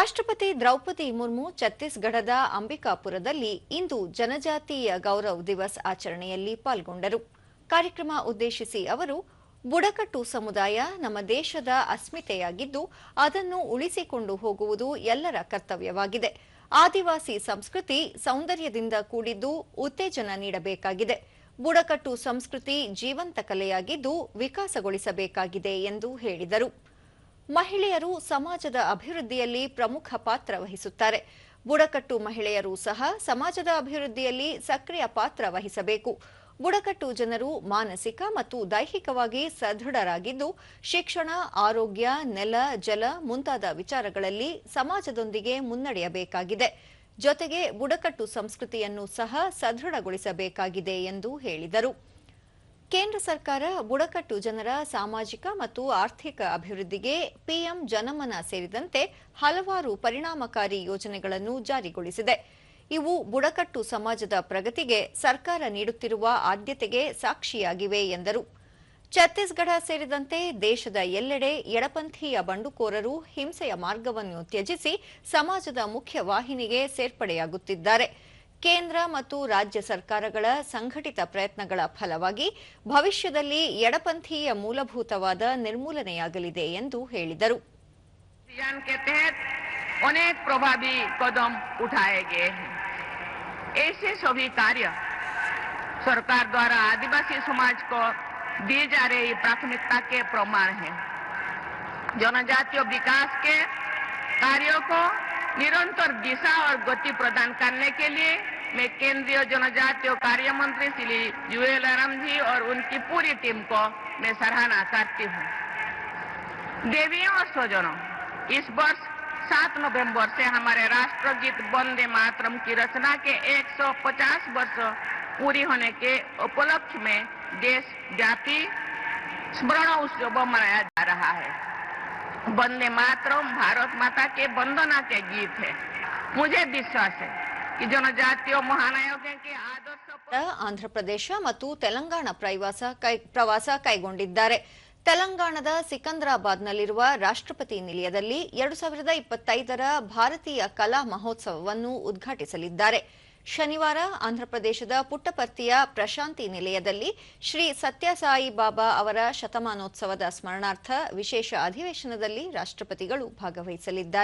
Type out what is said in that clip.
ರಾಷ್ಟ್ರಪತಿ ದ್ರೌಪದಿ ಮುರ್ಮು ಛತ್ತೀಸ್ಗಢದ ಅಂಬಿಕಾಪುರದಲ್ಲಿ ಇಂದು ಜನಜಾತೀಯ ಗೌರವ್ ದಿವಸ್ ಆಚರಣೆಯಲ್ಲಿ ಪಾಲ್ಗೊಂಡರು. ಕಾರ್ಯಕ್ರಮ ಉದ್ದೇಶಿಸಿ ಅವರು, ಬುಡಕಟ್ಟು ಸಮುದಾಯ ನಮ್ಮ ದೇಶದ ಅಸ್ಮಿತೆಯಾಗಿದ್ದು, ಅದನ್ನು ಉಳಿಸಿಕೊಂಡು ಹೋಗುವುದು ಎಲ್ಲರ ಕರ್ತವ್ಯವಾಗಿದೆ. ಆದಿವಾಸಿ ಸಂಸ್ಕೃತಿ ಸೌಂದರ್ಯದಿಂದ ಕೂಡಿದ್ದು ಉತ್ತೇಜನ ನೀಡಬೇಕಾಗಿದೆ. ಬುಡಕಟ್ಟು ಸಂಸ್ಕೃತಿ ಜೀವಂತ ಕಲೆಯಾಗಿದ್ದು ವಿಕಾಸಗೊಳಿಸಬೇಕಾಗಿದೆ ಎಂದು ಹೇಳಿದರು. ಮಹಿಳೆಯರು ಸಮಾಜದ ಅಭಿವೃದ್ಧಿಯಲ್ಲಿ ಪ್ರಮುಖ ಪಾತ್ರ ವಹಿಸುತ್ತಾರೆ. ಬುಡಕಟ್ಟು ಮಹಿಳೆಯರು ಸಹ ಸಮಾಜದ ಅಭಿವೃದ್ಧಿಯಲ್ಲಿ ಸಕ್ರಿಯ ಪಾತ್ರ ವಹಿಸಬೇಕು. ಬುಡಕಟ್ಟು ಜನರು ಮಾನಸಿಕ ಮತ್ತು ದೈಹಿಕವಾಗಿ ಸದೃಢರಾಗಿದ್ದು, ಶಿಕ್ಷಣ, ಆರೋಗ್ಯ, ನೆಲ, ಜಲ ಮುಂತಾದ ವಿಚಾರಗಳಲ್ಲಿ ಸಮಾಜದೊಂದಿಗೆ ಮುನ್ನಡೆಯಬೇಕಾಗಿದೆ. ಜೊತೆಗೆ ಬುಡಕಟ್ಟು ಸಂಸ್ಕೃತಿಯನ್ನು ಸಹ ಸದೃಢಗೊಳಿಸಬೇಕಾಗಿದೆ ಎಂದು ಹೇಳಿದರು. ಕೇಂದ್ರ ಸರ್ಕಾರ ಬುಡಕಟ್ಟು ಜನರ ಸಾಮಾಜಿಕ ಮತ್ತು ಆರ್ಥಿಕ ಅಭಿವೃದ್ಧಿಗೆ ಪಿಎಂ ಜನಮನ ಸೇರಿದಂತೆ ಹಲವಾರು ಪರಿಣಾಮಕಾರಿ ಯೋಜನೆಗಳನ್ನು ಜಾರಿಗೊಳಿಸಿದೆ. ಇವು ಬುಡಕಟ್ಟು ಸಮಾಜದ ಪ್ರಗತಿಗೆ ಸರ್ಕಾರ ನೀಡುತ್ತಿರುವ ಆದ್ಯತೆಗೆ ಸಾಕ್ಷಿಯಾಗಿವೆ ಎಂದರು. ಛತ್ತೀಸ್ಗಢ ಸೇರಿದಂತೆ ದೇಶದ ಎಲ್ಲೆಡೆ ಎಡಪಂಥೀಯ ಬಂಡುಕೋರರು ಹಿಂಸೆಯ ಮಾರ್ಗವನ್ನು ತ್ಯಜಿಸಿ ಸಮಾಜದ ಮುಖ್ಯ ವಾಹಿನಿಗೆ ಸೇರ್ಪಡೆಯಾಗುತ್ತಿದ್ದಾರೆ. ಕೇಂದ್ರ ಮತ್ತು ರಾಜ್ಯ ಸರ್ಕಾರಗಳ ಸಂಘಟಿತ ಪ್ರಯತ್ನಗಳ ಫಲವಾಗಿ ಭವಿಷ್ಯದಲ್ಲಿ ಎಡಪಂಥೀಯ ಮೂಲಭೂತವಾದ ನಿರ್ಮೂಲನೆಯಾಗಲಿದೆ ಎಂದು ಹೇಳಿದರು अभियान के तहत अनेक प्रभावी कदम उठाए गए हैं ऐसे सभी कार्य सरकार द्वारा आदिवासी समाज को दी जा रही प्राथमिकता के प्रमाण हैं जनजातीय विकास के कार्यों को निरंतर दिशा और गति प्रदान करने के लिए मैं केंद्रीय जनजातीय कार्य मंत्री श्री जुएल आराम जी और उनकी पूरी टीम को मैं सराहना करती हूँ। देवियों और स्वजनों, इस वर्ष 7 नवंबर से हमारे राष्ट्रगीत वंदे मातरम की रचना के 150 वर्ष पूरी होने के उपलक्ष्य में देश व्यापी स्मरण उत्सव मनाया जा रहा है। वंदे मातरम भारत माता के वंदना के गीत है मुझे विश्वास है कि जनजातीय महानायकों के आदर्श पर ಆಂಧ್ರಪ್ರದೇಶ ಮತ್ತು ತೆಲಂಗಾಣ ಪ್ರವಾಸ ಕೈ- ಪ್ರವಾಸ ಕೈಗೊಂಡಿದ್ದಾರೆ ತೆಲಂಗಾಣದ ಸಿಕಂದ್ರಾಬಾದ್ನಲ್ಲಿರುವ ರಾಷ್ಟ್ರಪತಿ ನಿಲಯದಲ್ಲಿ ಎರಡು ಸಾವಿರದ ಇಪ್ಪತ್ತೈದರ ಭಾರತೀಯ ಕಲಾ ಮಹೋತ್ಸವವನ್ನು ಉದ್ಘಾಟಿಸಲಿದ್ದಾರೆ ಶನಿವಾರ ಆಂಧ್ರಪ್ರದೇಶದ ಪುಟ್ಟಪರ್ತಿಯ ಪ್ರಶಾಂತಿ ನಿಲಯದಲ್ಲಿ ಶ್ರೀ ಸತ್ಯಸಾಯಿ ಬಾಬಾ ಅವರ ಶತಮಾನೋತ್ಸವದ ಸ್ಮರಣಾರ್ಥ ವಿಶೇಷ ಅಧಿವೇಶನದಲ್ಲಿ ರಾಷ್ಟ್ರಪತಿಗಳು ಭಾಗವಹಿಸಲಿದ್ದಾರೆ.